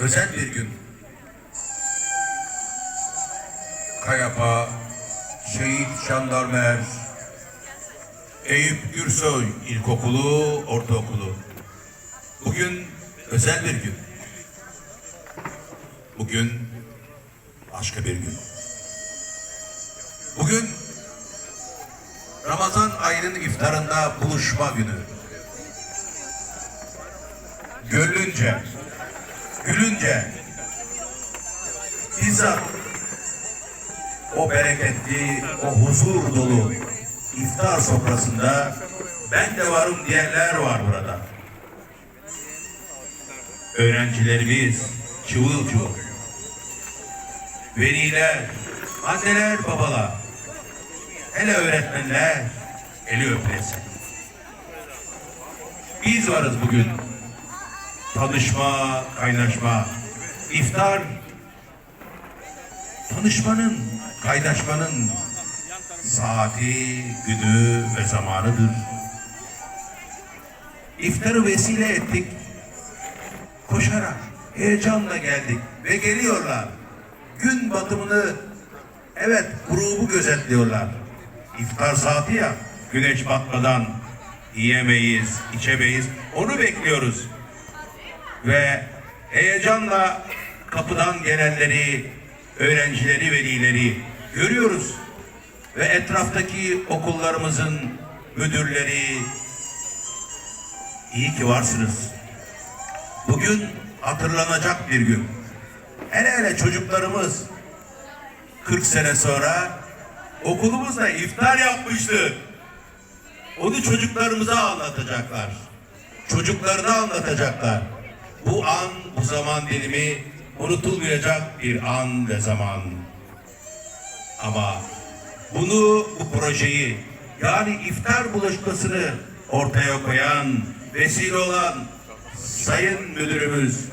özel bir gün. Kayapa, Şehit Jandarmer, Eyüp Gürsoy İlkokulu, Ortaokulu. Bugün özel bir gün. Bugün başka bir gün. Bugün Ramazan ayının iftarında buluşma günü. Gönlünce, gülünce, bizzat o bereketli, o huzur dolu iftar sofrasında ben de varım diyenler var burada. Öğrencilerimiz çıvıl çıvıl. Veliler, anneler, babalar, hele öğretmenler eli öplesin. Biz varız bugün. Tanışma, kaynaşma, iftar, tanışmanın, kaynaşmanın saati, günü ve zamanıdır. İftarı vesile ettik. Koşarak, heyecanla geldik ve geliyorlar. Gün batımını, evet grubu gözetliyorlar. İftar saati ya, güneş batmadan yiyemeyiz, içemeyiz. Onu bekliyoruz. Ve heyecanla kapıdan gelenleri, öğrencileri, velileri görüyoruz. Ve etraftaki okullarımızın müdürleri, iyi ki varsınız. Bugün hatırlanacak bir gün. Hele hele çocuklarımız 40 sene sonra okulumuzda iftar yapmıştı. Onu çocuklarımıza anlatacaklar. Çocuklarına anlatacaklar. Bu an, bu zaman dilimi unutulmayacak bir an ve zaman. Ama bunu, bu projeyi yani iftar buluşmasını ortaya koyan, vesile olan sayın müdürümüz,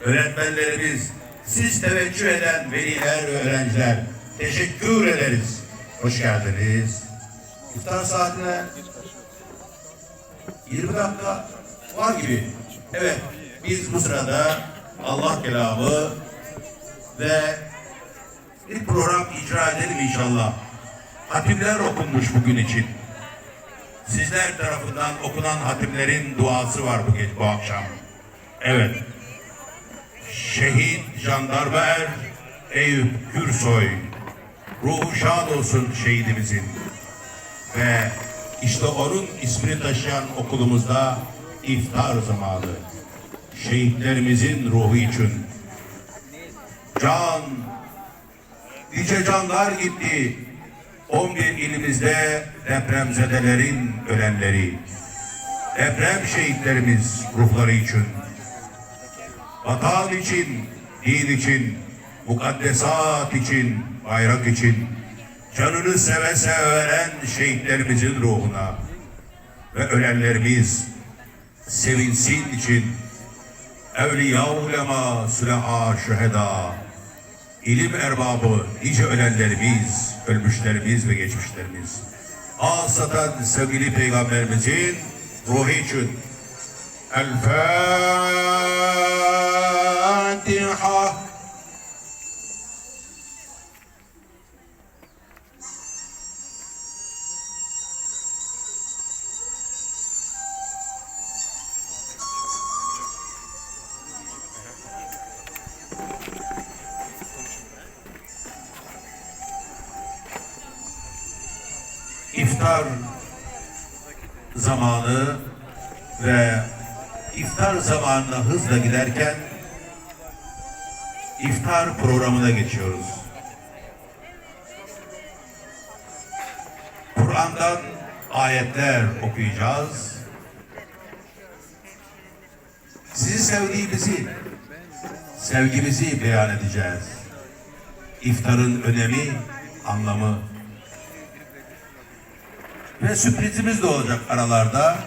öğretmenlerimiz, siz teveccüh eden veliler ve öğrenciler teşekkür ederiz. Hoş geldiniz. İftar saatine 20 dakika var gibi. Evet, biz bu sırada Allah kelamı ve bir program icra edelim inşallah. Hatimler okunmuş bugün için. Sizler tarafından okunan hatimlerin duası var bu gece, bu akşam. Evet. Şehit Jandarmer Eyüp Gürsoy. Ruhu şad olsun şehidimizin. Ve işte onun ismini taşıyan okulumuzda iftar zamanı. Şehitlerimizin ruhu için. Can, nice canlar gitti. 11 ilimizde depremzedelerin ölenleri. Deprem şehitlerimiz ruhları için. Vatan için, din için, mukaddesat için, bayrak için, canını seve seve veren şehitlerimizin ruhuna ve ölenlerimiz sevinsin için evliya ulema, sülaha, şüheda, ilim erbabı, nice ölenlerimiz, ölmüşlerimiz ve geçmişlerimiz. Asatan sevgili peygamberimizin ruhu için El Fatiha. İftar zamanı ve iftar zamanına hızla giderken iftar programına geçiyoruz. Kur'an'dan ayetler okuyacağız. Sizi sevdiğimizi, sevgimizi beyan edeceğiz. İftarın önemi, anlamı ve sürprizimiz de olacak aralarda.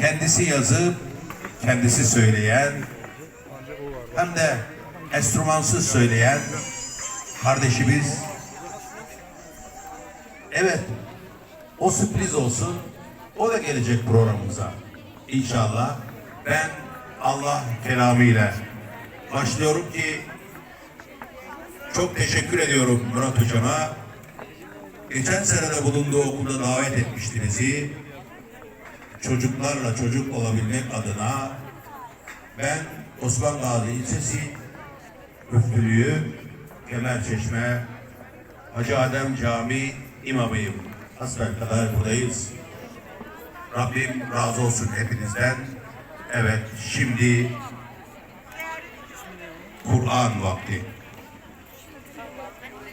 Kendisi yazıp, kendisi söyleyen, hem de enstrümansız söyleyen kardeşimiz. Evet, o sürpriz olsun. O da gelecek programımıza. İnşallah. Ben Allah kelamıyla başlıyorum ki çok teşekkür ediyorum Murat Hocam'a. Geçen sene de bulunduğu okulda davet etmişti bizi. Çocuklarla çocuk olabilmek adına ben Osman Gazi İlçesi Müftülüğü Kemerçeşme Hacı Adem Camii imamıyım. Hasbelkader buradayız. Rabbim razı olsun hepinizden. Evet şimdi Kur'an vakti.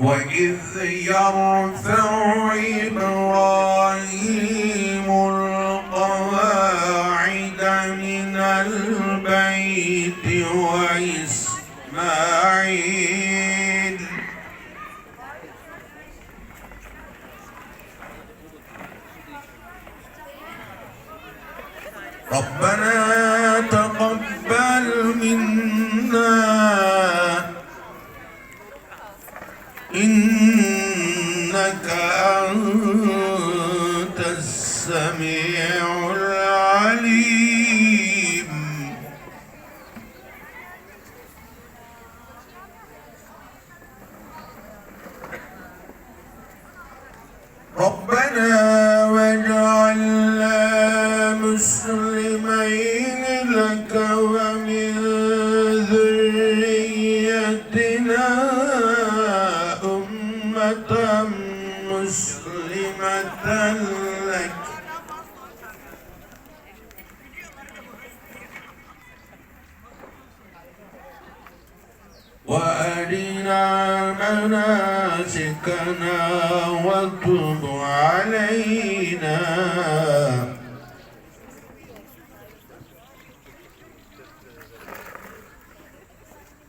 وإذ يرفع إبراهيم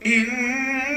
إن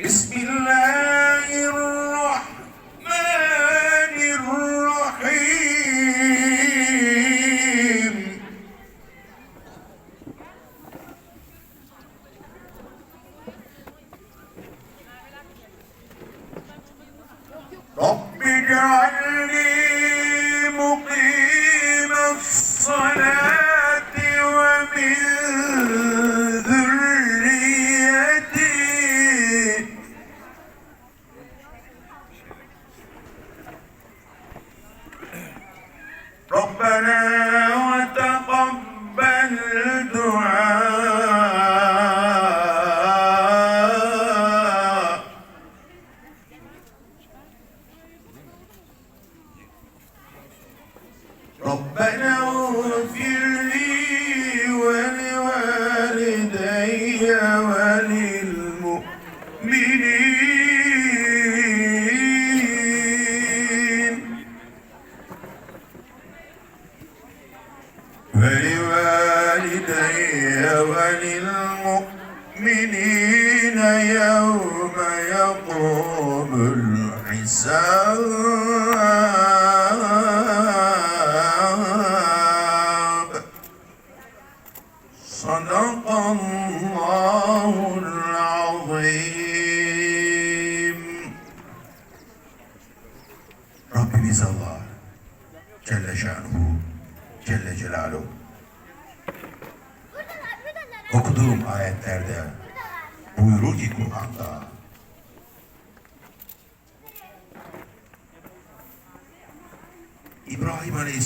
بسم الله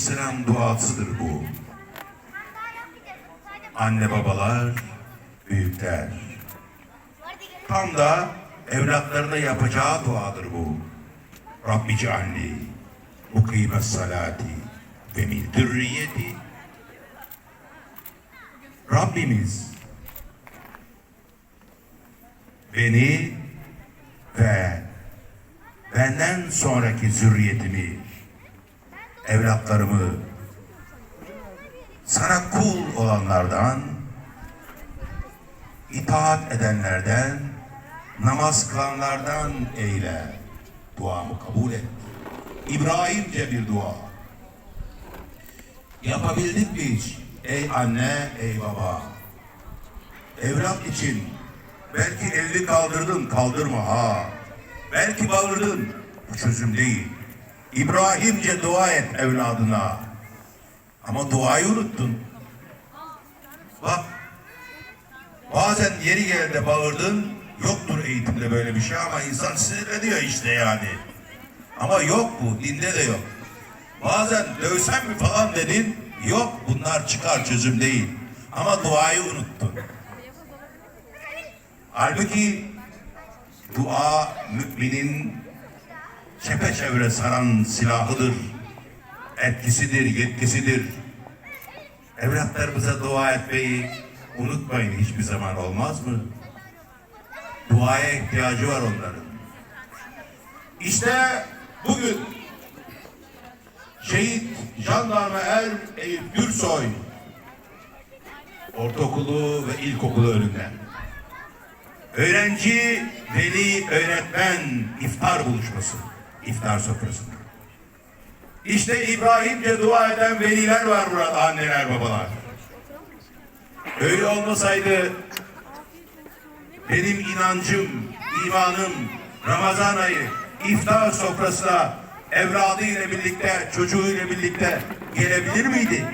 Aleyhisselam duasıdır bu. Anne babalar, büyükler. Tam da evlatlarına yapacağı duadır bu. Rabbi cealli mukime salati ve min zürriyeti. Rabbimiz beni ve benden sonraki zürriyetimi, evlatlarımı sana kul olanlardan, itaat edenlerden, namaz kılanlardan eyle. Duamı kabul et. İbrahimce bir dua. Yapabildik mi hiç? Ey anne, ey baba. Evlat için belki elini kaldırdın, kaldırma ha. Belki bağırdın, bu çözüm değil. İbrahimce dua et evladına. Ama duayı unuttun. Bak, bazen yeri geldi bağırdın, yoktur eğitimde böyle bir şey ama insan sinirleniyor işte yani. Ama yok bu, dinde de yok. Bazen dövsem mi falan dedin, yok bunlar çıkar çözüm değil. Ama duayı unuttun. Halbuki dua müminin çepeçevre saran silahıdır. Etkisidir, yetkisidir. Evlatlarımıza dua etmeyi unutmayın hiçbir zaman olmaz mı? Duaya ihtiyacı var onların. İşte bugün şehit jandarma er Eyüp Gürsoy ortaokulu ve ilkokulu önünde. Öğrenci, veli, öğretmen iftar buluşması, iftar sofrasında. İşte İbrahimce dua eden veliler var burada, anneler, babalar. Öyle olmasaydı benim inancım, imanım Ramazan ayı iftar sofrasına evladı ile birlikte, çocuğu ile birlikte gelebilir miydi?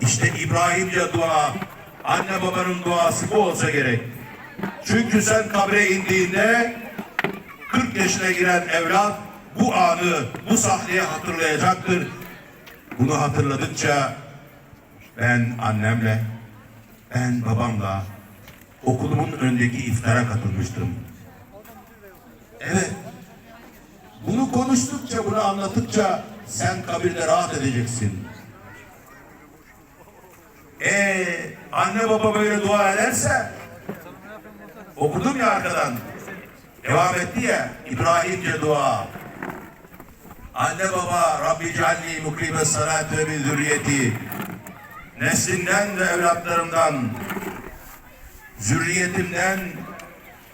İşte İbrahimce dua, anne babanın duası bu olsa gerek. Çünkü sen kabre indiğinde 40 yaşına giren evlat bu anı, bu sahneyi hatırlayacaktır. Bunu hatırladıkça ben annemle, ben babamla okulumun önündeki iftara katılmıştım. Evet. Bunu konuştukça, bunu anlattıkça sen kabirde rahat edeceksin. Ee, anne baba böyle dua ederse okudum ya arkadan. Devam etti ya İbrahimce dua. Anne baba Rabbi cealli mukrime salat ve min zürriyeti. Neslinden ve evlatlarımdan zürriyetimden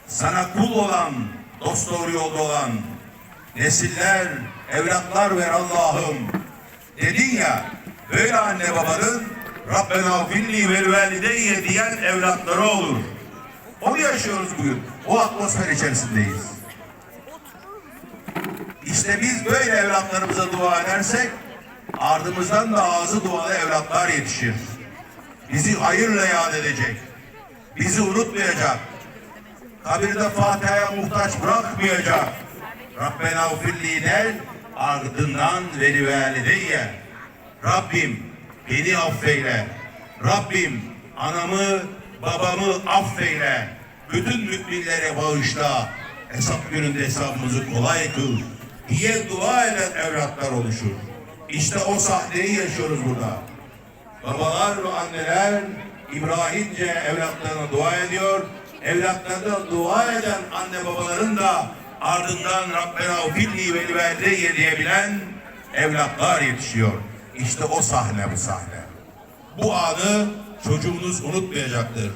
sana kul olan, dost doğru yolda olan nesiller, evlatlar ver Allah'ım. Dedin ya, böyle anne babanın Rabbena filli vel valideyye diyen evlatları olur. Onu yaşıyoruz bugün. O atmosfer içerisindeyiz. İşte biz böyle evlatlarımıza dua edersek ardımızdan da ağzı dualı evlatlar yetişir. Bizi hayırla yad edecek. Bizi unutmayacak. Kabirde Fatiha'ya muhtaç bırakmayacak. Rabbena ufirli der, ardından veli valideyye. Rabbim beni affeyle. Rabbim anamı babamı affeyle. Bütün müminlere bağışla. Hesap gününde hesabımızı kolay kıl. Diye dua eden evlatlar oluşur. İşte o sahneyi yaşıyoruz burada. Babalar ve anneler İbrahimce evlatlarına dua ediyor. Evlatlarına dua eden anne babaların da ardından Rabbena ufilli ve liberdeyye diyebilen evlatlar yetişiyor. İşte o sahne bu sahne. Bu anı çocuğunuz unutmayacaktır.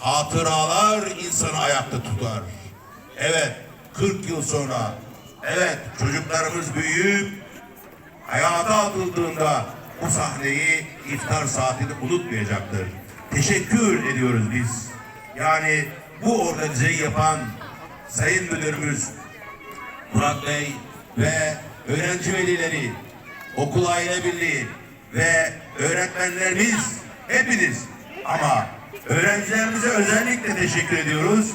Hatıralar insanı ayakta tutar. Evet, 40 yıl sonra, evet çocuklarımız büyüyüp hayata atıldığında bu sahneyi iftar saatini unutmayacaktır. Teşekkür ediyoruz biz. Yani bu organizeyi yapan Sayın Müdürümüz Murat Bey ve öğrenci velileri, okul aile birliği ve öğretmenlerimiz hepiniz ama öğrencilerimize özellikle teşekkür ediyoruz.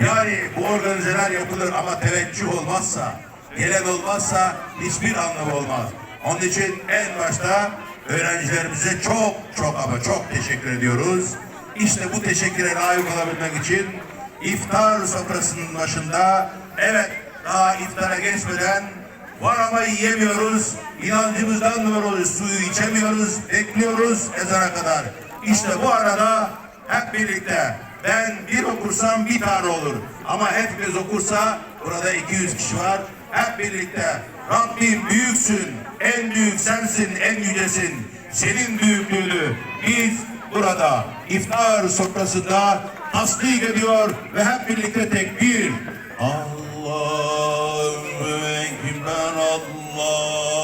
Yani bu organizeler yapılır ama teveccüh olmazsa, gelen olmazsa hiçbir anlamı olmaz. Onun için en başta öğrencilerimize çok çok ama çok teşekkür ediyoruz. İşte bu teşekküre layık olabilmek için iftar sofrasının başında evet daha iftara geçmeden var ama yiyemiyoruz. İnancımızdan dolayı suyu içemiyoruz. Bekliyoruz ezana kadar. İşte bu arada hep birlikte ben bir okursam bir tane olur. Ama hepimiz okursa burada 200 kişi var. Hep birlikte Rabbim büyüksün, en büyük sensin, en yücesin. Senin büyüklüğünü biz burada iftar sofrasında tasdik ediyor ve hep birlikte tekbir. Allahu Ekber,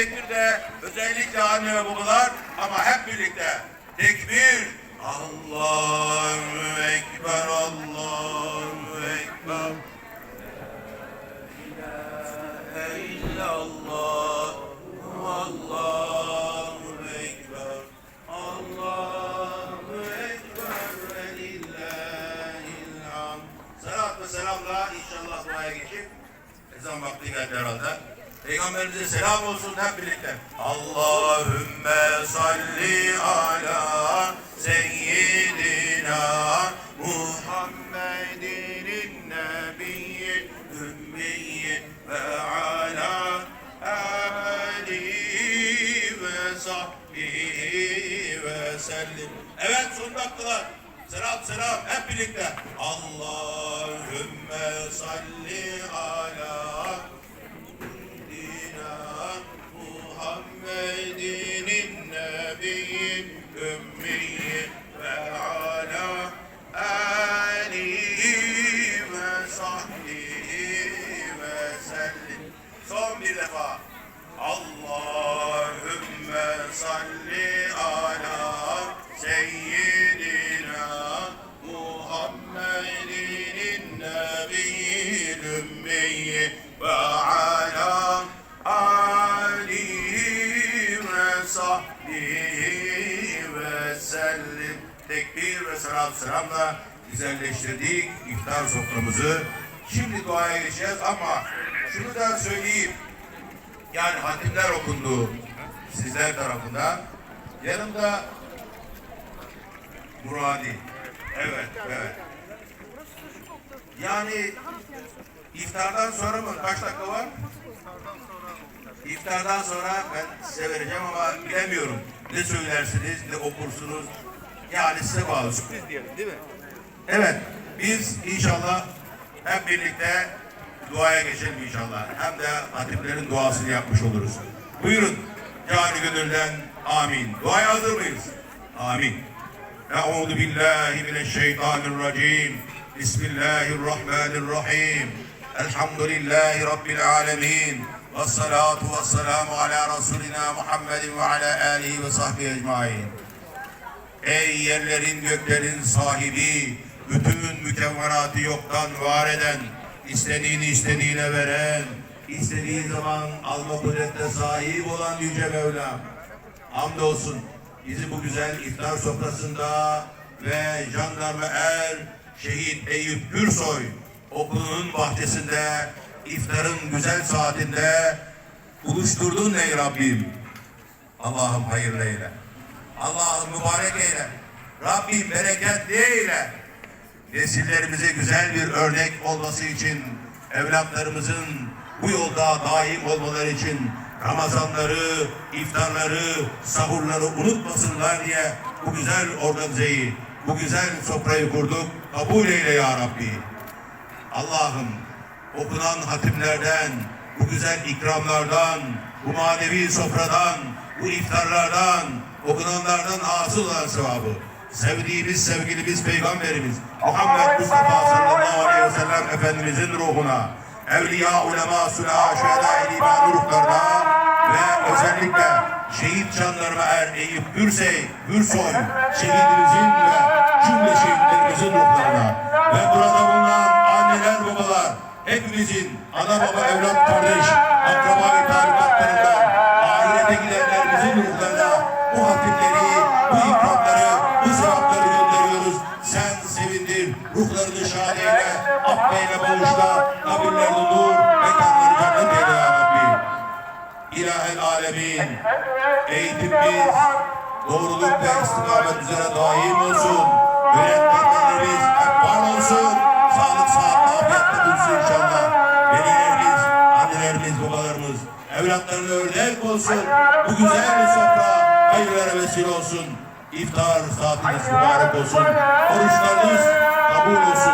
Üçüncü tekbirde özellikle anne ve babalar ama hep birlikte tekbir. Allahu ekber, Allahu ekber. İllallah, Allahu ekber. Allahu ekber ve lillahil hamd. Salat ve selamla inşallah duaya geçip ezan vakti geldi herhalde. Peygamberimize selam olsun hep birlikte. Allahümme salli ala seyyidina Muhammedin nebiyyi ümmiyyi ve ala alihi ve sahbihi ve sellim. Evet son dakikalar. Selam selam hep birlikte. Allahümme salli Selam selamla güzelleştirdik iftar soframızı. Şimdi duaya geçeceğiz ama şunu da söyleyeyim. Yani hatimler okundu sizler tarafından. Yanımda Muradi. Evet, evet. Yani iftardan sonra mı? Kaç dakika var? İftardan sonra ben size vereceğim ama bilemiyorum. Ne söylersiniz, ne okursunuz. Yani size bağlı. Sürpriz diyelim değil mi? Evet, biz inşallah hep birlikte duaya geçelim inşallah. Hem de hatiplerin duasını yapmış oluruz. Buyurun, cani gönülden amin. Duaya hazır mıyız? Amin. Euzu billahi mineşşeytanirracim. Bismillahirrahmanirrahim. Elhamdülillahi Rabbil alemin. Ve salatu ve selamu ala Resulina Muhammedin ve ala alihi ve sahbihi ecmain. Ey yerlerin göklerin sahibi, bütün mükevvenatı yoktan var eden, istediğini istediğine veren, istediği zaman alma kudrette sahip olan Yüce Mevlam. Hamdolsun bizi bu güzel iftar sofrasında ve jandarma er Şehit Eyüp Gürsoy okulunun bahçesinde iftarın güzel saatinde buluşturdun ey Rabbim. Allah'ım hayırlı eyle. Allah'ım mübarek eyle. Rabbim bereketli eyle. Nesillerimize güzel bir örnek olması için, evlatlarımızın bu yolda daim olmaları için Ramazanları, iftarları, sahurları unutmasınlar diye bu güzel organizeyi, bu güzel sofrayı kurduk. Kabul eyle ya Rabbi. Allah'ım okunan hatimlerden, bu güzel ikramlardan, bu manevi sofradan, bu iftarlardan, okunanlardan hasıl olan sevabı, sevdiğimiz sevgilimiz Peygamberimiz Muhammed Mustafa sallallahu aleyhi ve sellem Efendimizin ruhuna, evliya, ulema, sula, şehada, iman ruhlarına ve özellikle şehit canlarıma er Eyüp Gürsey, Gürsoy, şehidimizin ve cümle şehitlerimizin ruhlarına ve burada bulunan anneler, babalar, hepimizin ana baba, evlat, kardeş, akraba tarikatlarından ahirete gidenlerimizin ruhlarına bu hatimleri, bu ikramları, bu sevapları gönderiyoruz. Sen sevindir, ruhlarını şad eyle, affeyle, bağışla, kabirlerini nur, mekanları cennet eyle ya Rabbi. İlahel alemin, eğitimimiz doğruluk ve istikamet üzere daim olsun. Öğretmenlerimiz hep var olsun. Sağlık, sıhhat, afiyetle bulsun inşallah. Velilerimiz, annelerimiz, babalarımız, evlatlarına örnek olsun. Bu güzel sofra hayırlara vesile olsun. İftar saatiniz mübarek olsun. Oruçlarınız kabul olsun,